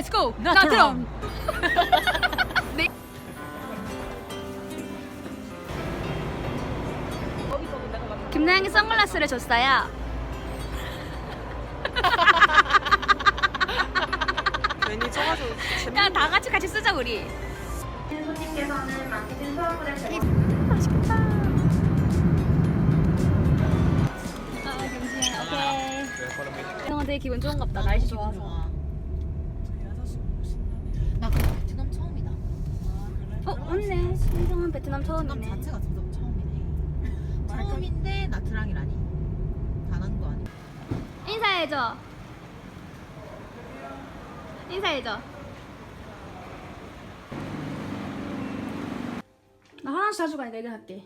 Let's go. 나트럼. 네. 김나영이 선글라스를 줬어요. 괜히 쳐가지고 그냥 다 같이 같이 쓰자 우리. 손님께서는 만드신 수화물에 제공 맛있겠다. 아 경지야. 오케이. 형아 되게 기분 좋은갑다. 날씨 좋아서. 나 그거 베트남 처음이다. 어 맞네. 신성은 베트남 베트남 처음이네. 자체가 저도 처음이네. 처음인데 나트랑이라니. 단한 거 아니야? 인사해줘. 인사해줘. 나 화장실 자주 가니까 얘기할게.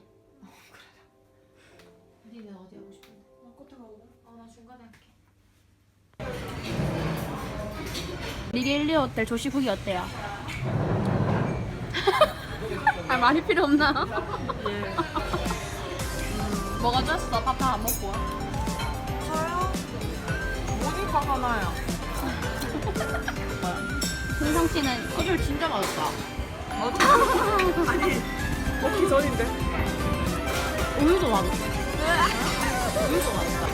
어디 내 어디 하고 싶은데? 나 끝에 가고. 어나 중간에 할게. 리겔리 호텔 조식 후기 어때요? 아 많이 필요 없나? 예. 뭐가 좋았어? 밥다 안 먹고. 저요? 모든 화가 나요 흥성 씨는 소주 진짜 맛있다. 아니 먹기 전인데 우유도 맛있어. 우유도 맛있다.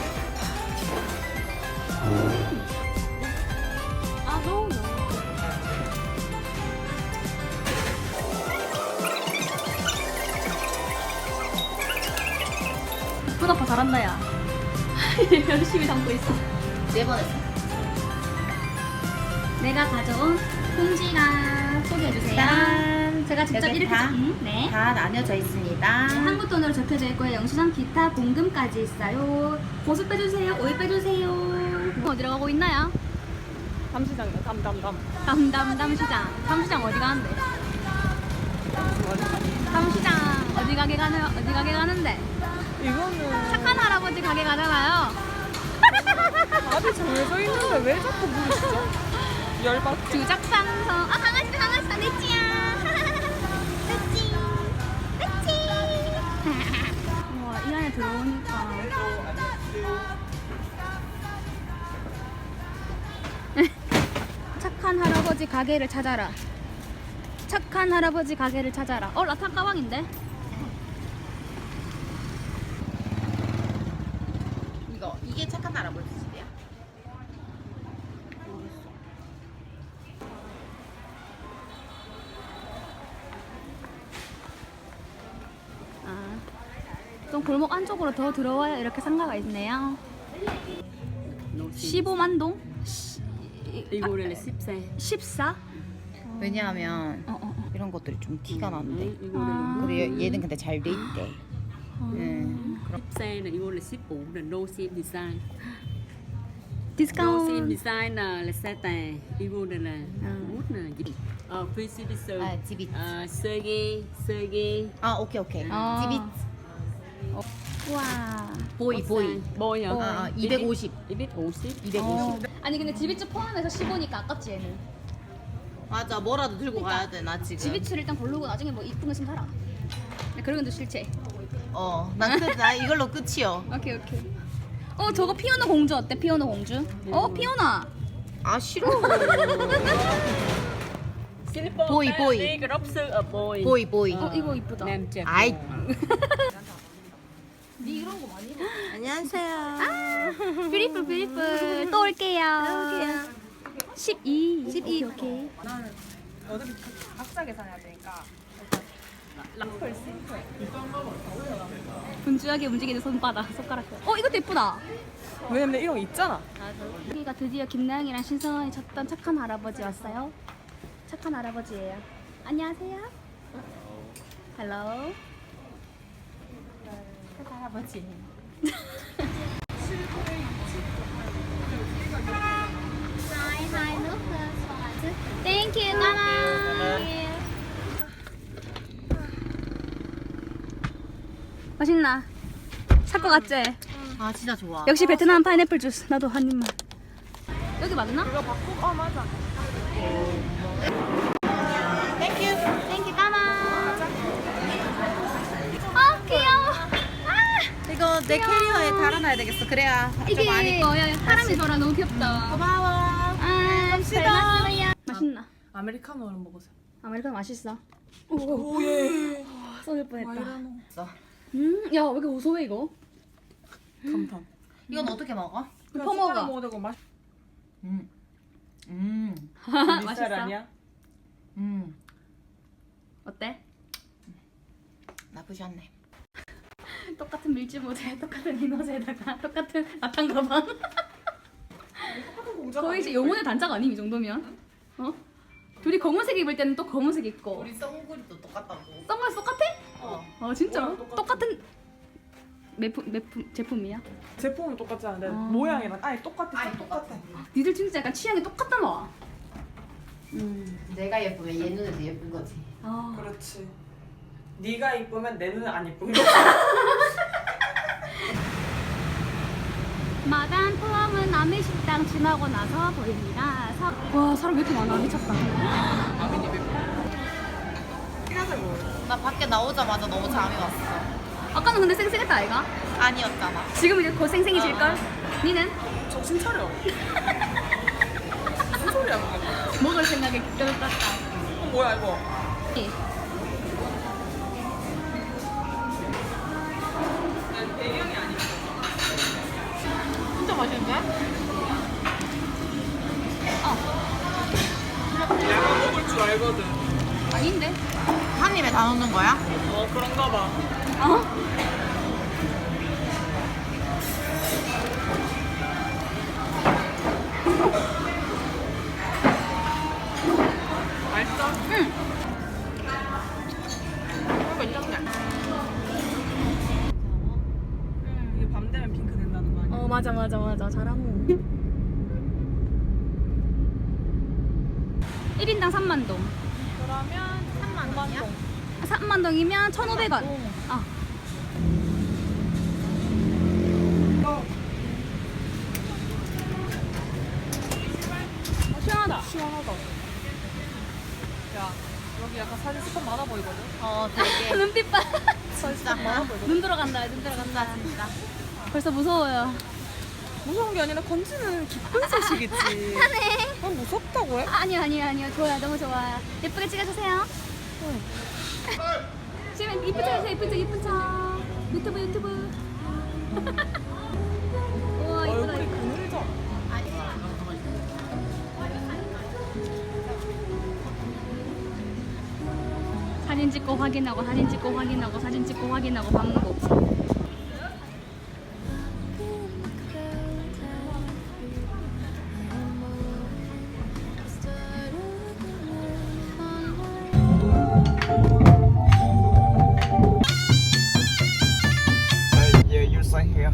아 너무 보다파 잘한다 야 열심히 담고 있어 네 번 했어. 내가 가져온 봉지가 소개해주세요 짠. 제가 직접 여기 이렇게 다? 음, 네. 다 나뉘어져 있습니다. 네, 한국 돈으로 접혀져 있고요 영수증 기타 공금까지 있어요 고수 빼주세요 오이 빼주세요 어디로 가고 있나요? 담시장이요 담담담 담담담 시장 담시장 어디 가는데? 담시장 어디 가게 가는 어디 가게 가는데? 이거는 착한 할아버지 가게 가잖아요. 답이 정해져 있는데 왜 자꾸 물으시죠? 열받게 주작상성. 아 강아지 강아지 냈지야. 냈지. 냈지. 와, 이 안에 들어오니까. 착한 할아버지 가게를 찾아라. 착한 할아버지 가게를 찾아라. 어, 라탄 가방인데? 이거 착한 할아버지 집이야? 아, 좀 골목 안쪽으로 더 들어와야 이렇게 상가가 있네요. 15만 동? 이거를 14. 14? 왜냐하면 어, 어, 어. 이런 것들이 좀 티가 난대. 이거를 아. 그리고 얘- 얘는 근데 잘 돼 있대. 응. 14 là 이거를 15 là no sim design. No sim design là là xe tà. 이거를 là 아. bút là gì? Ờ free citizen. 아, 집이. Ờ sergey sergey 아 오케이 오케이. 아. 집이 와. 보이 보이. boy hả? 아, 아 250. 250. 250. 아니 근데 지비츠 포함해서 15니까 아깝지 얘는. 맞아 뭐라도 들고 가야 돼 나 지금. 지비츠를 일단 고르고 나중에 뭐 이쁜 거 있으면 사라. 네, 그런 것도 싫지. 어, 난 끝, 나 이걸로 끝이요. 오케이 오케이. 어 저거 피오나 공주 어때? 피오나 공주? 어 피오나. 아 싫어. Boy, boy. sư ở boy. 보이 보이. 어 이거 이쁘다. Nam chặt. 아이. 니 이런 거 많이 해? 안녕하세요. 뷰티풀 뷰티풀 또 올게요. 12. 12 오케이. 나는 어차피 각자 계산해야 되니까 라플 심플 분주하게 움직이는 손바닥 손가락. 어 이것도 예쁘다. 왜냐면 이런 거 있잖아 여기가 드디어 김나영이랑 신성원이 찾던 착한 할아버지 왔어요. 착한 할아버지예요. 안녕하세요. 헬로. 착한 할아버지. Thank you, 까만. 맛있나? 살것 같지? 아 진짜 좋아. 역시 베트남 파인애플 주스. 나도 한 입만. 여기 맞나? 이거 바꾸고 어 맞아 땡큐. 땡큐 까만. 아 귀여워. 아 이거 내 캐리어에 달아놔야 되겠어. 그래야 이게 좀 많이. 어, 야, 사람이 저랑 너무 귀엽다. 고마워. 아, 잘 먹어요. 아메리카노를 먹으세요. 아메리카노 맛있어. 오예. 쏟을 뻔했다. 와이라노. 음, 야, 왜 이렇게 고소해 이거? 감탄. 이건 어떻게 먹어? 퍼 먹어. 숟가락 먹어도 되고 맛. 음. 음. 맛있어? 아니야? 음. 어때? 나쁘지 않네. 똑같은 밀짚 모자에 똑같은 이너제에다가 똑같은 나탄 가방. 거의 이제 영혼의 단짝 아님 이 정도면? 어? 둘이 검은색 입을 때는 또 검은색 입고. 우리 썬구리도 똑같다고. 선글라스 똑같아? 어. 아 똑같아. 똑같은 매품 매품 제품이야? 제품은 똑같지 않은데 아. 모양이랑 아예 똑같아. 아니 똑같아. 니들 진짜 약간 취향이 똑같다 너. 음. 내가 예쁘면 얘 눈에도 예쁜 거지. 아. 그렇지. 네가 이쁘면 내 눈은 안 이쁜 거. 마단 포함은 남해식당 지나고 나서 보입니다. 사... 와 사람 왜 이렇게 많아 미쳤다. 나 밖에 나오자마자 너무 잠이 왔어. 아까는 근데 쌩쌩했다 아이가? 아니었잖아. 지금 이제 곧 쌩쌩해질 걸? 니는 정신 차려. 무슨 소리야 그게? 먹을 생각에 기대를 떴다. 어, 뭐야 이거? 아니야. 진짜 맛있는데? 내가 먹을 줄 알거든. 다 넣는 거야? 어 그런가 봐. 어? 맛있어? 응. 이거 괜찮네. 이게 밤 되면 핑크 된다는 거 아니야? 어 맞아 맞아 맞아 잘하고 1인당 3만 동 그러면 3만 원이야? 3만 동이면 1,500원 아. 어, 시원하다 시원하다. 야 여기 약간 사진 스팟 많아 보이거든. 어 되게 눈빛 봐. 진짜 많아. 눈 들어간다 눈 들어간다 진짜 벌써 무서워요 무서운 게 아니라 건지는 기쁜 소식이지. 하네 아 무섭다고 해? 아니요 아니요 아니요 좋아요 너무 좋아요 예쁘게 찍어주세요 지금 이쁜 척 해주세요 이쁜 척 이쁜 척 유튜브 유튜브 우와 이쁘다 얼굴이 이쁘다. 그늘져. 사진 찍고 확인하고 사진 찍고 확인하고 사진 찍고 확인하고 반복 Uh,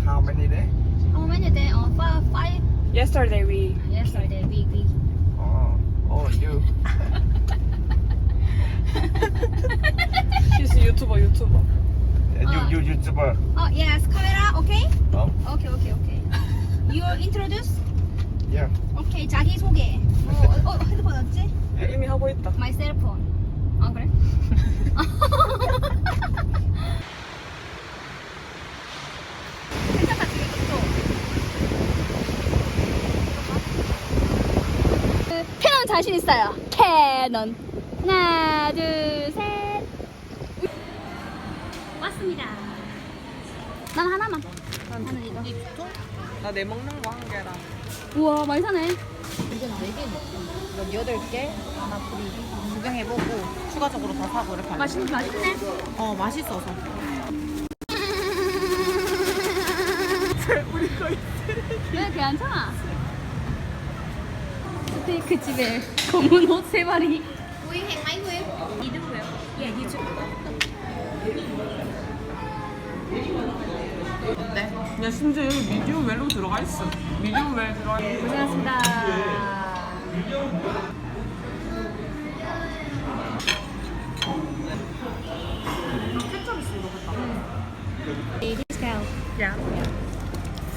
how many days? How many day? Oh, five, five Yesterday we yesterday week week Oh, oh, you. she's 유튜버 유튜버. Uh, Uh. you, you YouTuber. Oh yes, camera okay? Oh, Okay, okay, okay. You introduce? yeah. Okay, 자기 소개. 어, 어, 어 핸드폰 어딨지? 이미 하고 있다. My cell phone. 아 그래? 자신 있어요. 캐논. 하나, 둘, 셋. 왔습니다. 난 하나만. 나는 이거. 나내 먹는 거 한 개랑. 우와 많이 사네. 이건 4개 먹고 이건 8개 하나 뿌리기 구경해보고 추가적으로 더 사고 이렇게 할래. 맛있 맛있네. 어 맛있어서 왜 괜찮아? 스테이크 집에 검은 옷 세 마리. 구이 행마이 구이 이등고요. 예, 이중. 어때? 야 심지어 여기 미디움 웰로 들어가 있어. 미디움 웰 들어가 있어. 고생하셨습니다. 디스카운트. 야.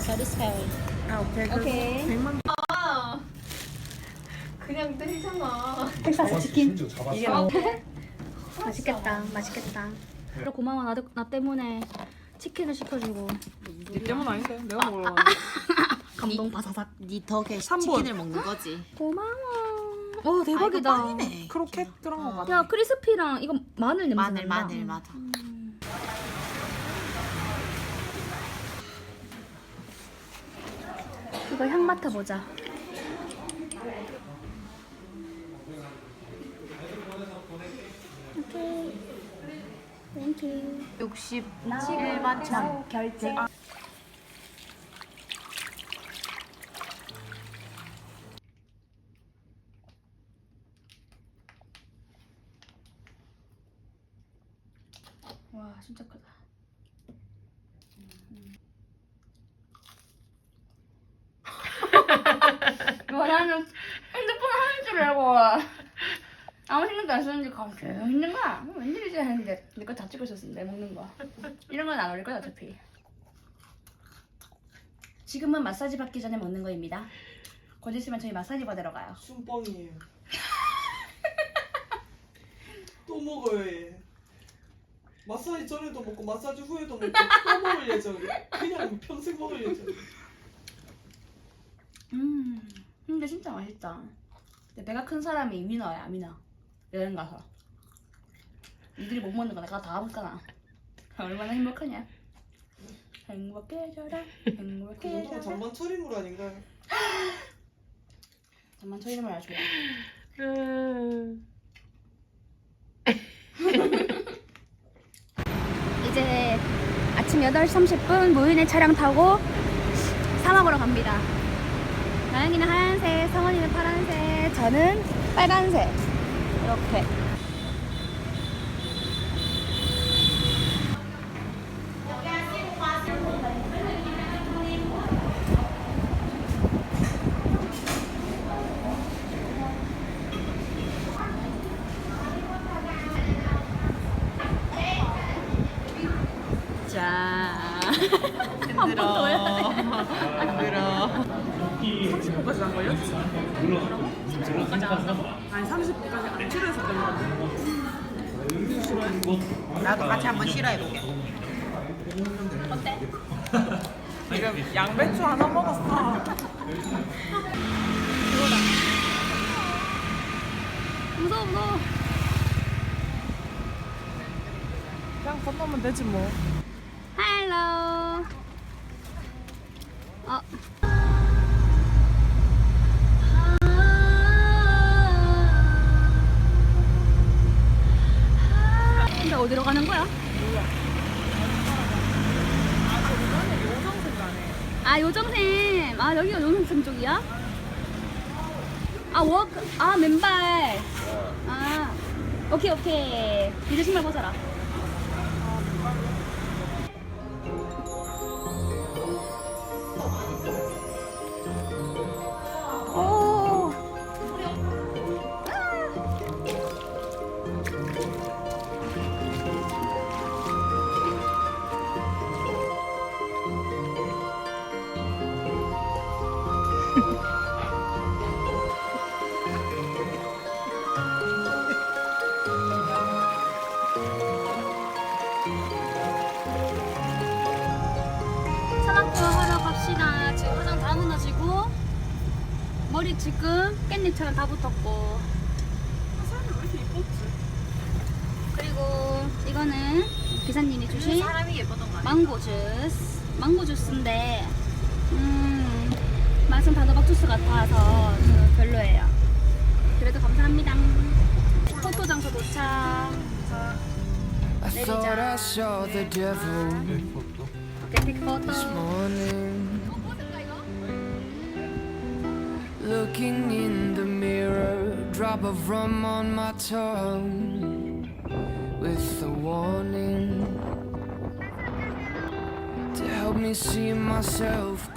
저 디스카운트. 아 오케이. 오케이. 100만 그냥 때리잖아 텍사스 치킨. 이게 뭐? 맛있겠다. 맛있겠다. 그래 고마워 나, 나 때문에 치킨을 시켜주고 니 때문 아닌데 내가 먹으러 왔는데. 감동 바사삭. 니 덕에 삼 번. 치킨을 먹는 거지 고마워. 와 대박이다. 아, 빵이네. 크로켓 그런 거 같아. 야 크리스피랑 이거 마늘 냄새 마늘 난다. 마늘 맞아. 이거 향 맡아보자. 오케이. 땡큐. 67만 천. 결제. 와 진짜 크다. 와 나는 핸드폰 하는 줄 알고 아무 생각도 안 쓰는데 갑자기 있는 거야. 어, 웬일이지 했는데 내 거 다 찍고 있었는데 먹는 거. 이런 건안 올릴 거야 어차피. 지금은 마사지 받기 전에 먹는 거입니다. 곧 있으면 저희 마사지 받으러 가요. 순뻥이에요. 또 먹어요 얘. 마사지 전에도 먹고 마사지 후에도 먹고 또 먹을 예정이야. 그냥 평생 먹을 예정이야. 음, 근데 진짜 맛있다. 근데 배가 큰 사람이 민어야, 민어. 여행 가서. 니들이 못 먹는 거 내가 다 먹잖아. 얼마나 행복하냐? 행복해져라, 행복해져라. 장만 철인물 아닌가요? 잠만 저 이름을 알아줘야 이제 아침 8시 30분 무인의 차량 타고 사막으로 갑니다. 나영이는 하얀색, 성원이는 파란색, 저는 빨간색. 이렇게. 자. 한번 더 해야 돼. 힘들어. 30분까지 안 걸렸지? 30분까지 안 아니 30분까지 안 치료해서 그런 거. 나도 같이 한번 실어해볼게. 지금 양배추 하나 먹었어. 무서워, 무서워. 그냥 건너면 되지 뭐. 헬로. 어. 아 여기가 요정샘 쪽이야? 아 워크 아 맨발. 아 오케이 오케이. 이제 신발 벗어라 머리 지금 깻잎처럼 다 붙었고. 사람이 왜 이렇게 이뻤지? 그리고 이거는 기사님이 주신 사람이 예뻤던 거 아니야? 망고 주스. 망고 주스인데 음 맛은 단호박 주스 같아서 저는 별로예요. 그래도 감사합니다. 포토 장소 도착. I thought I saw the devil. 깻잎 포토. This morning. Looking in the mirror, drop of rum on my tongue, with a warning to help me see myself